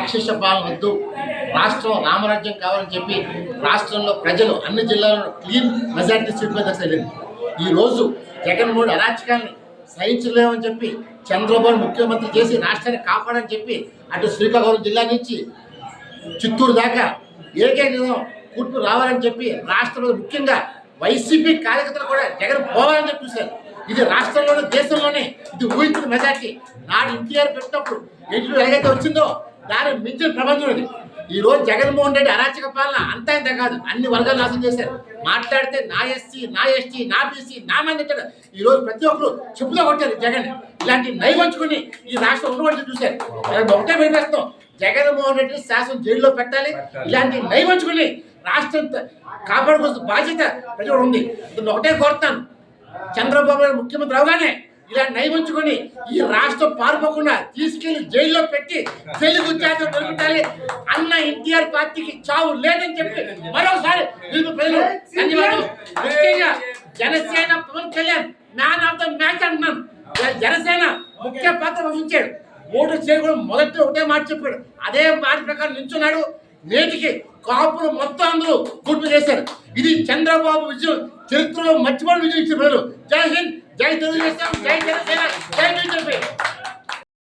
రాక్షస పాలన వద్దు. రాష్ట్రం రామరాజ్యం కావాలని చెప్పి రాష్ట్రంలో ప్రజలు అన్ని జిల్లాల్లో క్లీన్ మెజార్టీ సీట్ మీద వెళ్ళింది ఈ రోజు జగన్మోహన్ అరాచకాన్ని సహించలేమని చెప్పి చంద్రబాబు ముఖ్యమంత్రి చేసి రాష్ట్రాన్ని కాపాడని చెప్పి అటు శ్రీకాకుళం జిల్లా నుంచి చిత్తూరు దాకా ఏకైక కూర్పు రావాలని చెప్పి రాష్ట్రంలో ముఖ్యంగా వైసీపీ కార్యకర్తలు కూడా జగన్ పోవాలని చెప్పి చూశారు. ఇది రాష్ట్రంలోనే దేశంలోనే ఇది ఊహించిన మెజార్టీ. నాడు ఎన్టీఆర్ పెట్టినప్పుడు ఎన్టీఆర్ ఎలాగైతే వచ్చిందో దాని మించిన ప్రపంచం ఇది. ఈ రోజు జగన్మోహన్ రెడ్డి అరాచక పాలన అంతా ఇంత కాదు. అన్ని వర్గాలు నాశనం చేశారు. మాట్లాడితే నా ఎస్సీ నా ఎస్టీ నా బీసీ నా మంది అంటారు. ఈ రోజు ప్రతి ఒక్కరు చెప్పుతో కొట్టారు జగన్. ఇలాంటి నైవంచుకుని ఈ రాష్ట్రం ఉండవలసి చూశారు. ఒకటే ప్రయత్నం జగన్మోహన్ రెడ్డి శాసనం జైల్లో పెట్టాలి. ఇలాంటి నైవంచుకుని రాష్ట్రం కాపాడుకోవాల్సిన బాధ్యత ప్రజలు ఉంది. ఒకటే కోరుతాను. చంద్రబాబు నాయుడు ముఖ్యమంత్రి అవగానే ఇలా నైవంచుకొని ఈ రాష్ట్రం పారిపోకుండా తీసుకెళ్ళి జైల్లో పెట్టి తెలుగు జాతి దొరుకుతాయి అన్న ఎన్టీఆర్ పార్టీకి చావు లేదని చెప్పి మరోసారి మీకు ప్రజలు ధన్యవాదాలు. ముఖ్యంగా Janasena Pawan Kalyan man of the match అంటున్నాను జనసేన ముఖ్య పాత్ర వహించాడు. ఓటు చేయకూడదు మొదటి ఒకటే మాట చెప్పాడు. అదే మాట ప్రకారం నిల్చున్నాడు. నేటికి కాపులు మొత్తం అందరూ గుర్తు చేశారు. ఇది చంద్రబాబు విజయం చరిత్రలో మర్చిపోయిన విజయం ఇచ్చిన ప్రజలు. జై హింద్. జై తెలుగుదేశం జై జనసేన జై బీజేపీ